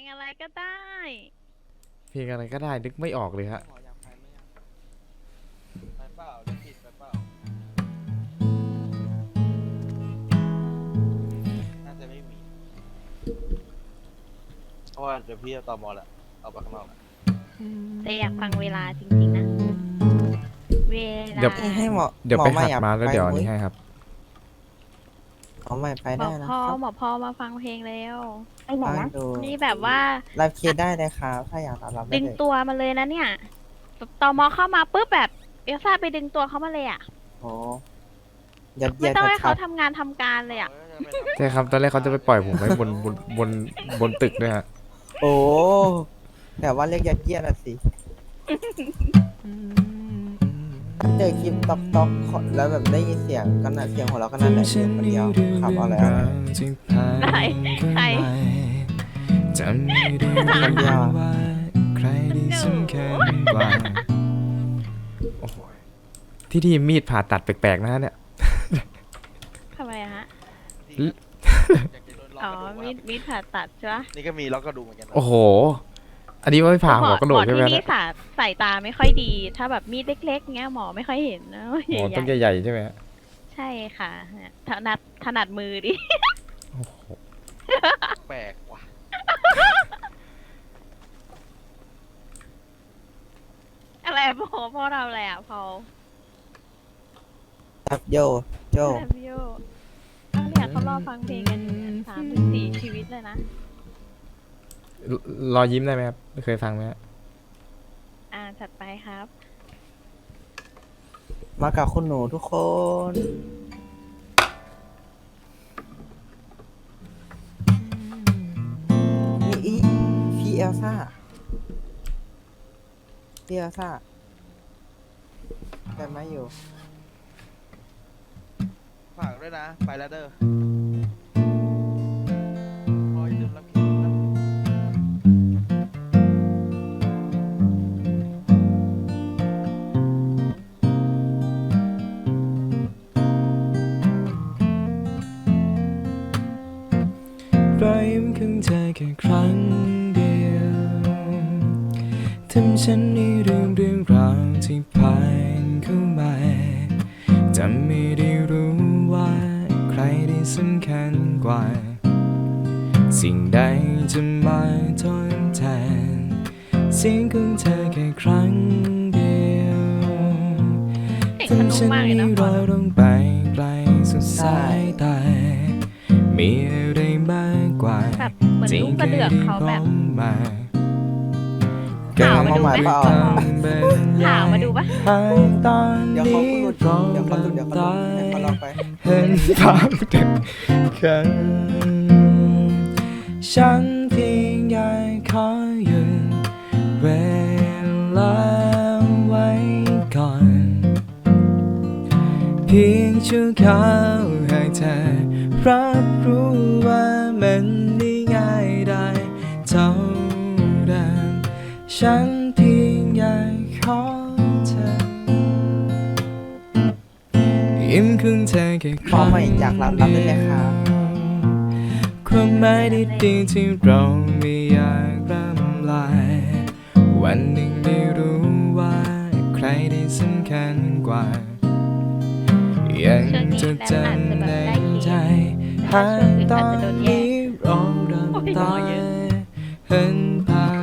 งอะไรก็ได้ เพลงอะไรก็ได้นึกไม่ออกเลยฮะ หมออยากไปไหมอะไปเปล่าเล่นผิดไปเปล่า น่าจะไม่มี เพราะว่าเดี๋ยวพี่จะตอมอแหละเอาไปข้างนอกแต่อยากฟังเวลาจริงๆนะ เวลาเดี๋ยว ให้หมอเดี๋ยวหมไปอไม่หัดอยากมาแล้วไปเดี๋ยวอันมุ้นี้ยให้ครับ หมอไม่ไปบได้อกนะพ่อครับบอกพ่อมาฟังเพลงแล้วฟังดูนี่แบบว่าไลฟ์เคสได้เลยครับ ถ้าอยากรับรับได้ดึงเลยตัวมาเลยนะเนี่ยตอมอเข้ามาปุ๊บแบบเอลซ่าไปดึงตัวเขามาเลยอะ โอ้ยัดไม่เยียดต้องให้คเขารับทำงานทำการเลยอะ ใช่ครับ ตอนแรกเขาจะไปปล่อยผมไว้บนบนบนบนตึกด้วยฮะโอ้แต่ว่าเรียกยัดเยียดอะสิ เจอคลิปต๊อกต๊อกแล้วแบบได้ยินเสียงก็น่าเสียงของเราก็น่าจะเสียงคนเดียวขับเอาแล้วไหนใครจำไม่ได้คนเดียวอะว่าใครที่สำคัญกว่าโอ้โหที่นี่มีดผ่าตัดแปลกๆนะฮะเนี่ยทำไมอะฮะอืมอ๋อมีดมีดผ่าตัดใช่ปะนี่ก็มีล็อกกระดูกเหมือนกันนะโอ้โห อันนี้ว่าไม่ผ่าหัวกระโหลกหมอใช่ไหมที่เนี่นี่ยสาสายตาไม่ค่อยดี ถ้าแบบมีดเล็กๆเงี้ยหมอไม่ค่อยเห็นนะหมอใหญ่ต้องใหญ่ๆใช่ไหมฮะๆใช่ค่ะถนัดถนัดมือดิโอ้โหแปลกว่ะอะไรพอพ่อเราอะไรอะพอครับโยโยแซมโยเอาเนี่ยเขารอฟังเพลงกันอยู่เนี่ยสามถึงสี่ชีวิตเลยนะ รรอยิ้มได้ไหมครับเคยฟังไหมฮะอ่าจัดไปครับ มากับคุณหนูทุกคน นี่อีพี่เอลซ่าพี่เอลซ่าได้ไหมอยู่ ฝากด้วยนะ ไปแล้วเด้อ ของเธอแค่ครั้งเดียวทำฉันให้ลืมเรื่องราวที่ผ่านเข้ามาจำไม่ได้รู้ว่าใครที่สำคัญกว่า สิ่งใดจะมาทดแทนเสียงของเธอแค่ครั้งเดียวทำฉันมากเลยให้นะลอลงไปไกลสุดสายตามี มือนลูกกระเดือกเขาแบบมาถามมาดูไหมเปล่าถามมาดูปะตอนเดี๋ยวเขานี้หลุดร้องเดี๋ยวเขาหลุดเดี๋ยวเขาหลุดให้เขาลองไปเห็นภาพเด็กกันฉันเพียงอยากขอหยุดเวลาไว้ก่อน เพียงชั่วคราวให้เธอรับรู้ ฉันเพียงอยากขอเธอยิ้มของเธอแค่คพอรั้งไหมอยากรับรับได้เลยครับ ความหมายดีๆที่เราไม่อยากรำลาย วันหนึ่งได้รู้ว่า ใครที่สำคัญกว่า ยังจดจำในใจหากตอนนี้ร้องรำตายเห็นภาพ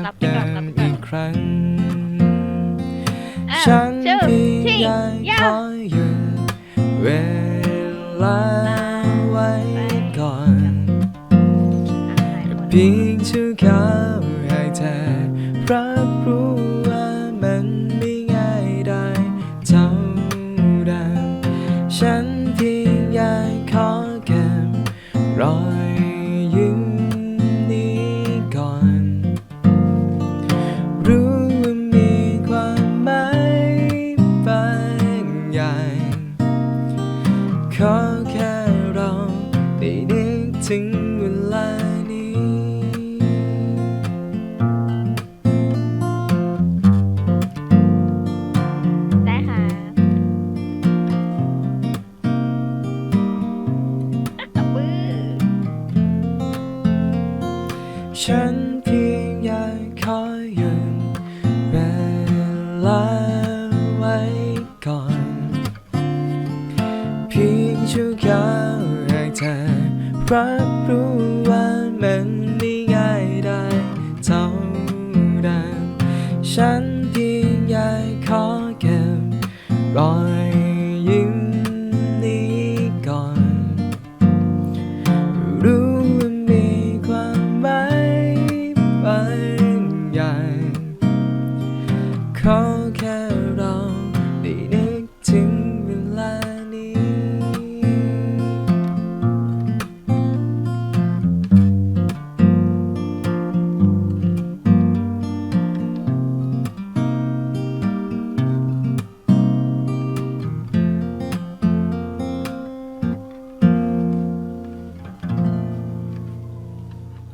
ฉันเพียงอยากขอหยุดเวลาไว้ก่อน เพียงชั่วคราวให้เธอรับ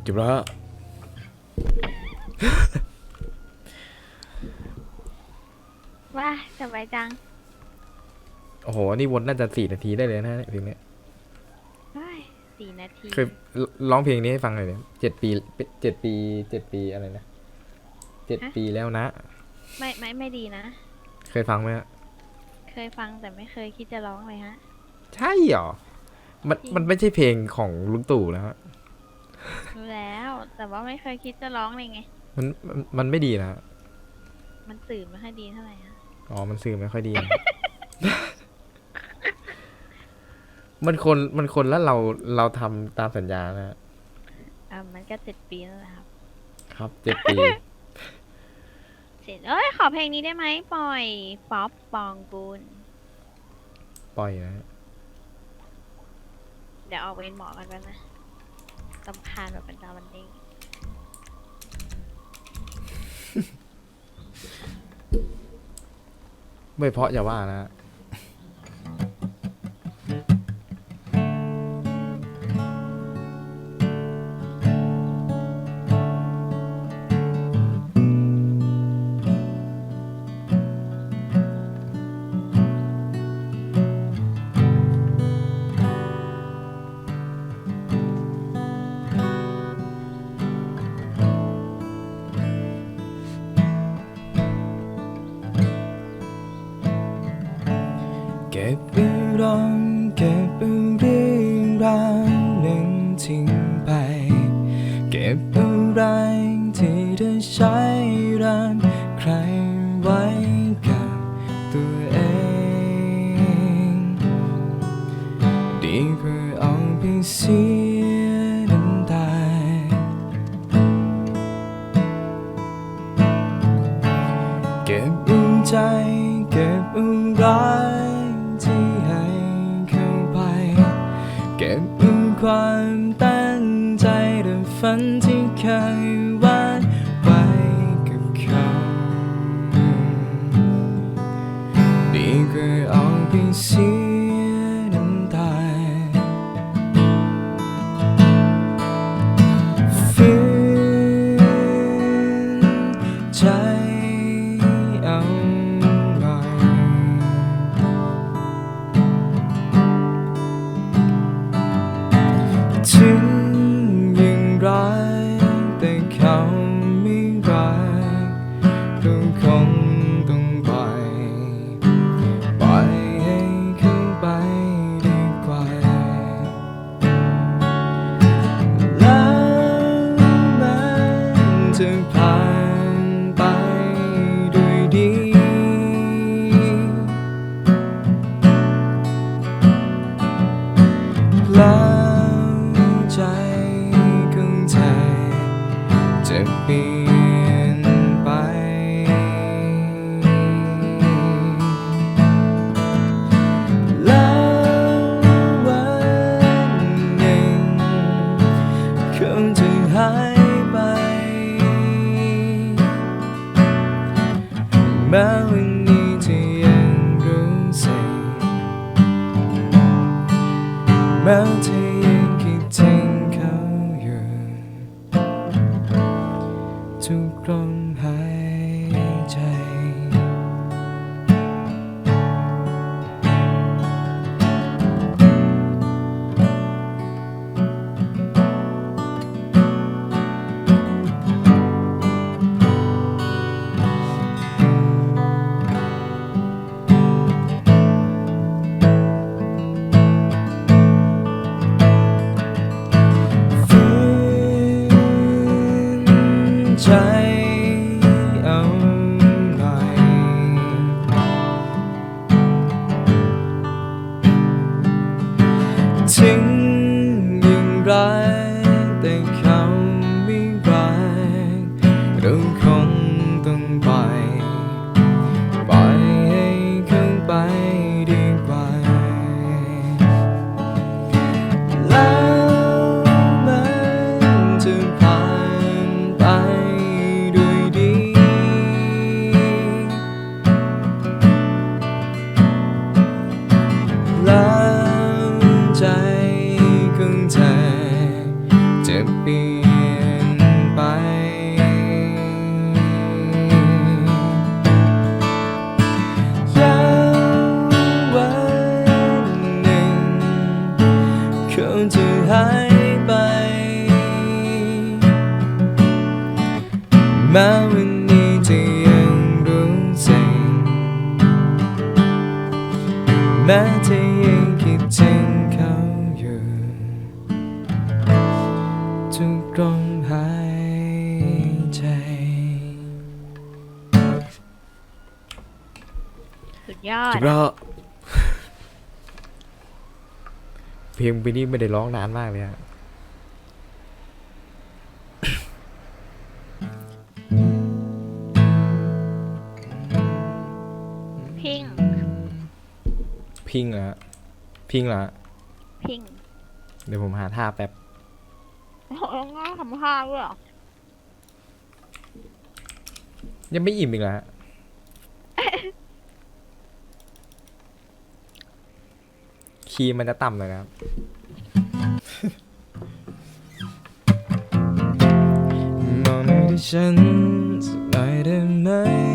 จบแล้ว ว้าสบายจังโอ้โห นี่วนน่าจะสี่นาทีได้เลยนะเพลงเนี้ยเฮ้ยสี่นาทีเคยร้องเพลงนี้ให้ฟังหน่อยเนี่ยเจ็ดปีเจ็ดปีเจ็ดปีอะไรนะเจ็ดปีแล้วนะ ไม่ไม่ไม่ดีนะ เคยฟังไหมฮะ เคยฟังแต่ไม่เคยคิดจะร้องเลยฮะ ใช่เหรอ มันจริงมันไม่ใช่เพลงของลุงตู่แล้วฮะ รู้แล้ว แต่ว่าไม่เคยคิดจะร้องเลยไง มันมันมันไม่ดีนะฮะมันสื่อไม่ค่อยดีเท่าไหร่ฮะอ๋อ มันสื่อไม่ค่อยดีนะมันคนมันคนแล้วเราเราทำตามสัญญานะฮะอ่ามันก็เจ็ดปีแล้วนะครับ ครับเจ็ดปี เสร็จ เอ้ย ขอเพลงนี้ได้ไหมปล่อยป๊อปปองกูล ปล่อยนะฮะเดี๋ยวออกเวรหมอกันแป๊บนะ ตำคาญแบบเป็นดาวันนี้ไม่เพราะอย่าว่านะ อ แคงจะหายไป แม้วันนี้ที่ยังรู้สึกแม้เ You. กลมหายใจ สุดยอด จุดอะแล้วเพลงปีนี้ไม่ได้ร้องนานมากเลยฮะพิง พิงเหรอฮะพิงเหรอฮะพิง เดี๋ยวผมหาท่าแป๊บ แล้วง่ายทำท่าด้วยเหรอยังไม่อิ่มอีกเหรอฮะคีย์มันจะต่ำเลยนะครับ มองมาที่ฉันสักหน่อยได้ไหมผม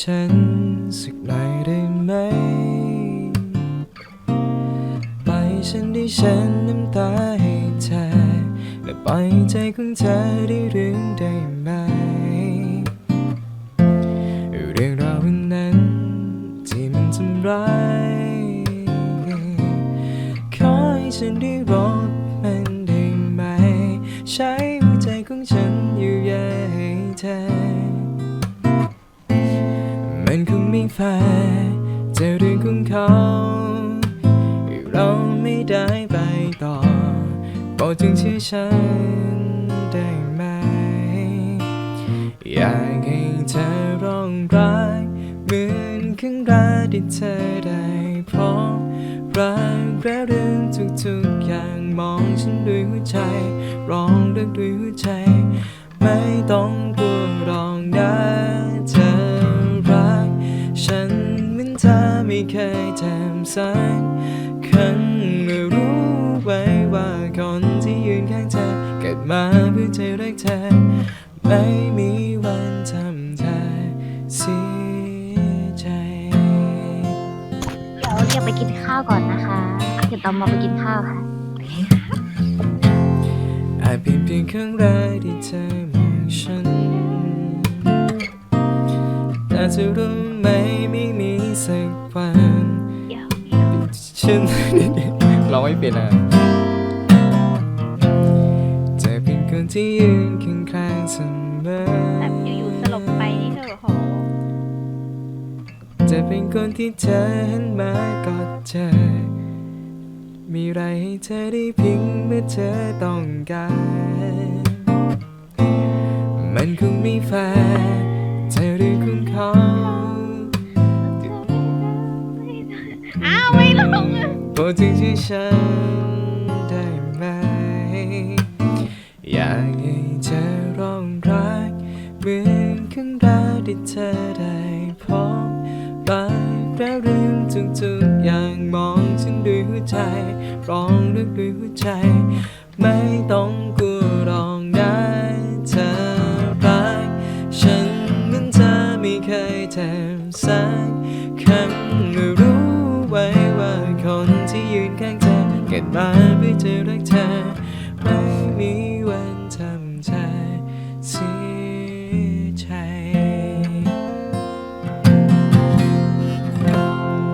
ฉันสักหน่อยได้ไหม ปล่อยฉันได้ฉันน้ำตาให้เธอ และปล่อยใจของเธอได้เรื่องได้ไหม เรื่องราววันนั้นที่มันทำร้ายขอให้ฉันได้รอดมันได้ไหม ใช้ แฟร์เจอเรื่องของเขาเราไม่ได้ไปต่อบอกจึงเชื่อฉันได้ไหม อยากให้เธอร้องรักเหมือนครั้งแรกที่เธอได้พบรักแล้เรื่องทุกๆอย่างมองฉันด้วยหัวใจ ร้องเลือกด้วยหัวใจ ไม่ต้องกลัว ทำสักครั้งเมื่อรู้ไว้ว่าคนที่ยืนข้างเธอเกิดมาเพื่อจะรักเธอ ไม่มีวันทำเธอเสียใจ เดี๋ยวเรียกไปกินข้าวก่อนนะคะเดี๋ยวตอมมาไปกินข้าวค่ะ อาจเป็นเพียงครั้งแรกที่เธอมองฉัน แต่เธอรู้ไหมไม่มีสักวัน ฉันเราไม่เป็นอะจะเป็นคนที่ยืนข้างๆเสมอแบบอยู่ๆสลบไปนี่เธอโหจะเป็นคนที่เธอหันมากอดเธอ มีอะไรให้เธอได้เพิงเมื่อเธอต้องการ มันคงไม่แฟร์เธอหรือของเขาาวไม่ลงอะโปรดจงช่ฉันได้ไหม อยากให้เธอร้องรักเหมือนครั้งแรกที่เธอได้พบรักแล้วเรื่องทุกๆอย่างมองฉันด้วยหัวใจ ร้องลึกด้วยหัวใจ ไม่ต้องกลัวร้อง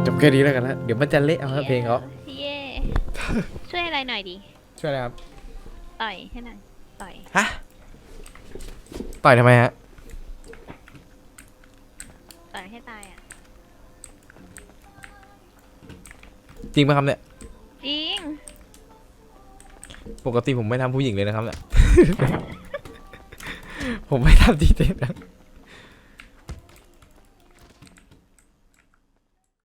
จบแค่นี้แล้วกันนะเดี๋ยวมันจะเละเอาครับเพลงเขาเย่ช่วยอะไรหน่อยดิช่วยอะไรครับ ต่อยให้หน่อยต่อยฮะ ต่อยทำไมฮะ ต่อยให้ตายอะจริงไหมครับเนี่ย จริงปกติผมไม่ทำผู้หญิงเลยนะครับเนี่ย ผมไม่ทำจริงๆนะ